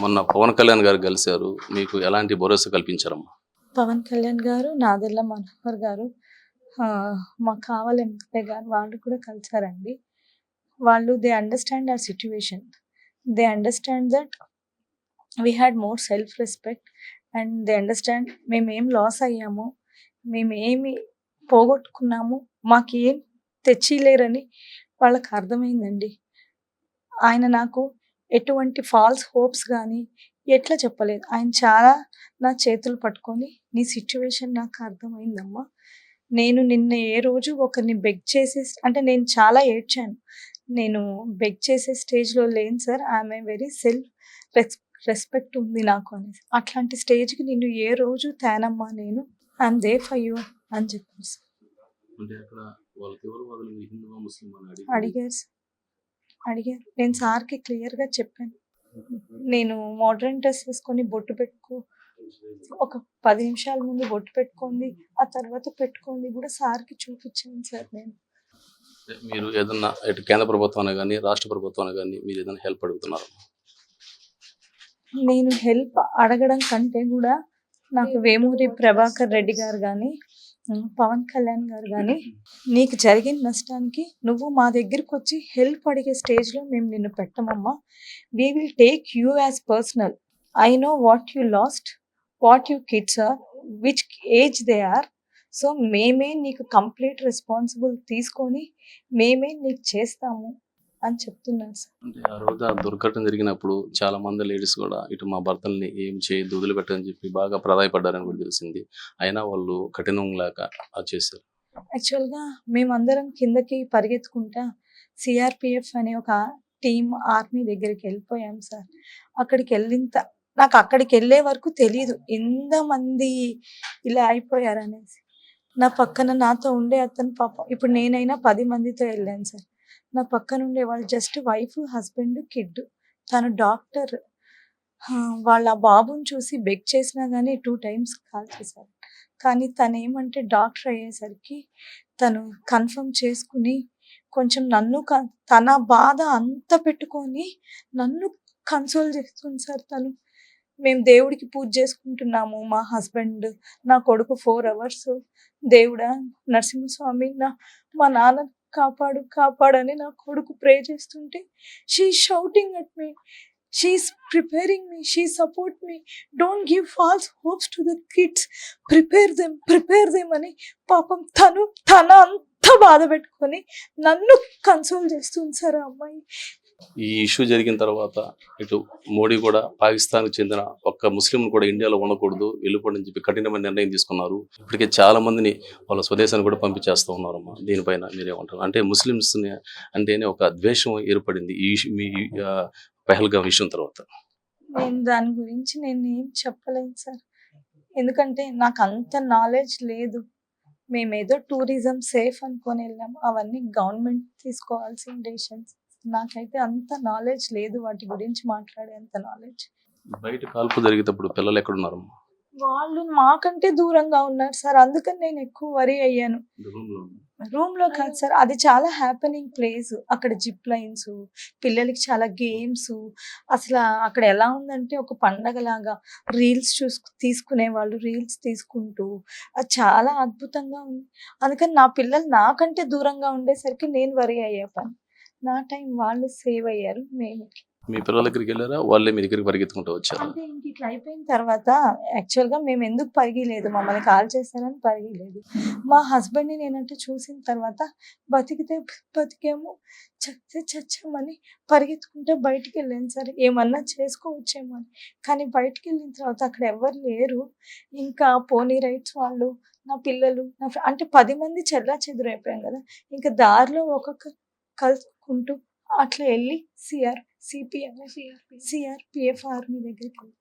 మొన్న పవన్ కళ్యాణ్ గారు కలిశారు. మీకు ఎలాంటి భరోసా కల్పించారమ్మా? పవన్ కళ్యాణ్ గారు నాదెల్ల మనోహర్ గారు మాకు కావాలి ఎమ్మెల్యే గారు వాళ్ళు కూడా కలిసారండి. వాళ్ళు they understand our situation they understand that we had more self respect and they understand మేము ఏం లాస్ అయ్యాము మేము ఏమి పోగొట్టుకున్నాము మాకు ఏం తెచ్చిలేరని వాళ్ళకి అర్థమైందండి. ఆయన నాకు ఎటువంటి ఫాల్స్ హోప్స్ కానీ ఎట్లా చెప్పలేదు. ఆయన చాలా నా చేతులు పట్టుకొని నీ సిచ్యువేషన్ నాకు అర్థమైందమ్మా. నేను నిన్న ఏ రోజు ఒకరిని బెగ్ చేసే అంటే నేను చాలా ఏడ్చాను. నేను బెగ్ చేసే స్టేజ్లో లేను sir. I'm a very self res respect ఉంది నాకు అనేసి. అట్లాంటి స్టేజ్కి నిన్ను ఏ రోజు తేనమ్మా నేను. ఐఎమ్ దే ఫర్ యూ అని చెప్పారు సార్. అడిగారు సార్. అడిగారు. నేను సార్కి క్లియర్గా చెప్పాను. నేను మోడర్న్ డ్రెస్ వేసుకొని బొట్టు పెట్టుకో ఒక పది నిమిషాల ముందు బొట్టు పెట్టుకుంది ఆ తర్వాత పెట్టుకుంది కూడా సార్కి చూపించాను సార్ నేను. మీరు ఏదన్నా ఇటు కేంద్ర ప్రభుత్వాన్ని కానీ రాష్ట్ర ప్రభుత్వాన్ని కానీ మీరు ఏదైనా హెల్ప్ అడుగుతున్నారు? నేను హెల్ప్ అడగడం కంటే కూడా నాకు వేమూరి ప్రభాకర్ రెడ్డి గారు కానీ పవన్ కళ్యాణ్ గారు కానీ నీకు జరిగిన నష్టానికి నువ్వు మా దగ్గరికి వచ్చి హెల్ప్ అడిగే స్టేజ్లో మేము నిన్ను పెట్టమమ్మా. We will take you as personal I know what you lost what you kids are which age they are so మేమే నీకు కంప్లీట్ రెస్పాన్సిబుల్ తీసుకొని మేమే నీకు చేస్తాము. అని చెప్తున్నారు సార్. అంటే ఆ రోజు ఆ దుర్ఘటన జరిగినప్పుడు చాలా మంది లేడీస్ కూడా ఇటు మా భర్తల్ని ఏం చేయొద్దు వదిలిపెట్టని చెప్పి బాగా ప్రాధాయపడ్డారని కూడా తెలిసింది. అయినా వాళ్ళు కఠినంలాగా చేశారు. యాక్చువల్గా మేమందరం కిందకి పరిగెత్తుకుంటా సిఆర్పిఎఫ్ అనే ఒక టీం ఆర్మీ దగ్గరికి వెళ్ళిపోయాం సార్. అక్కడికి వెళ్ళిన త- నాకు అక్కడికి వెళ్ళే వరకు తెలియదు ఎంతమంది ఇలా అయిపోయారు అనేసి నా పక్కన నాతో ఉండే అతను పాపం ఇప్పుడు నేనైనా పది మందితో వెళ్ళాను సార్. నా పక్కన ఉండే వాళ్ళు జస్ట్ వైఫ్ హస్బెండ్ కిడ్. తను డాక్టర్. వాళ్ళ బాబుని చూసి బెగ్ చేసినా కానీ టూ టైమ్స్ కాల్ చేశారు. కానీ తను ఏమంటే డాక్టర్ అయ్యేసరికి తను కన్ఫర్మ్ చేసుకుని కొంచెం నన్ను క- తన బాధ అంత పెట్టుకొని నన్ను కన్సోల్ చేస్తుంది సార్ తను. మేము దేవుడికి పూజ చేసుకుంటున్నాము మా హస్బెండ్ నా కొడుకు ఫోర్ అవర్స్. దేవుడా నరసింహస్వామి నా మా నాన్న కాపాడు కాపాడని నా కొడుకు ప్రే చేస్తుంటే she shouting at me she's preparing me she support me don't give false hopes to the kids prepare them prepare them అని పాపం తను తన అంత బాధ పెట్టుకొని నన్ను కన్సోల్ చేస్తుంది సార్ ఆ అమ్మాయి ఈ ఇష్యూ జరిగిన తర్వాత ఇటు మోడీ కూడా పాకిస్తాన్కి చెందిన ఒక్క ముస్లిం కూడా ఇండియాలో ఉండకూడదు వెళ్ళిపోండి చెప్పి కఠినమైన నిర్ణయం తీసుకున్నారు. ఇప్పటికే చాలా మందిని వాళ్ళ స్వదేశాన్ని కూడా పంపించేస్తూ ఉన్నారమ్మా. దీనిపైన మీరేమంటారు? అంటే ముస్లిమ్స్ అంటేనే ఒక ద్వేషం ఏర్పడింది ఈ మీ పెహల్గా విషయం తర్వాత. నేను దాని గురించి నేను ఏం చెప్పలేను సార్. ఎందుకంటే నాకు అంత నాలెడ్జ్ లేదు. మేము ఏదో టూరిజం సేఫ్ అనుకొని వెళ్ళాం. అవన్నీ గవర్నమెంట్ తీసుకోవాల్సిన డెసిషన్స్ నాకైతే అంత నాలెడ్జ్ లేదు వాటి గురించి మాట్లాడే అంత నాలెడ్జ్ బయట కాల్పు జరిగేటప్పుడు పిల్లలు ఎక్కడున్నారమ్మా? వాళ్ళు మాకంటే దూరంగా ఉన్నారు సార్ అందుకని నేను ఎక్కువ వరి అయ్యాను. రూమ్లో కాదు సార్ అది చాలా హ్యాపెనింగ్ ప్లేస్ అక్కడ జిప్ లైన్స్ పిల్లలకి చాలా గేమ్స్ అసలు అక్కడ ఎలా ఉందంటే ఒక పండగలాగా రీల్స్ చూసు తీసుకునే వాళ్ళు రీల్స్ తీసుకుంటూ అది చాలా అద్భుతంగా ఉంది. అందుకని నా పిల్లలు నాకంటే దూరంగా ఉండేసరికి నేను వరి అయ్యా పని. నా టైం వాళ్ళు సేవ్ అయ్యారు మేము. మీ పిల్లల దగ్గరికి వెళ్ళారా? వాళ్ళే మీ దగ్గరికి పరిగెత్తుకుంటూ వచ్చారు? అంటే ఇంక ఇట్లా అయిపోయిన తర్వాత యాక్చువల్గా మేము ఎందుకు పరిగిలేదు? మమ్మల్ని కాల్ చేశారని పరిగిలేదు. మా హస్బెండ్ని నేనంటే చూసిన తర్వాత బతికితే బతికేమో చస్తే చచ్చామని పరిగెత్తుకుంటే బయటికి వెళ్ళాను సరే. ఏమన్నా చేసుకోవచ్చేమో అని. కానీ బయటికి వెళ్ళిన తర్వాత అక్కడ ఎవరు లేరు. ఇంకా పోనీ రైట్స్ వాళ్ళు నా పిల్లలు నా అంటే పది మంది చెల్లా చెదురైపోయాం కదా. ఇంకా దారిలో ఒక్కొక్క కలుసుకుంటూ అట్లా వెళ్ళి సిఆర్ సిపిఎం సిఆర్పిఎఫ్ ఆర్మీ దగ్గరికి వెళ్ళి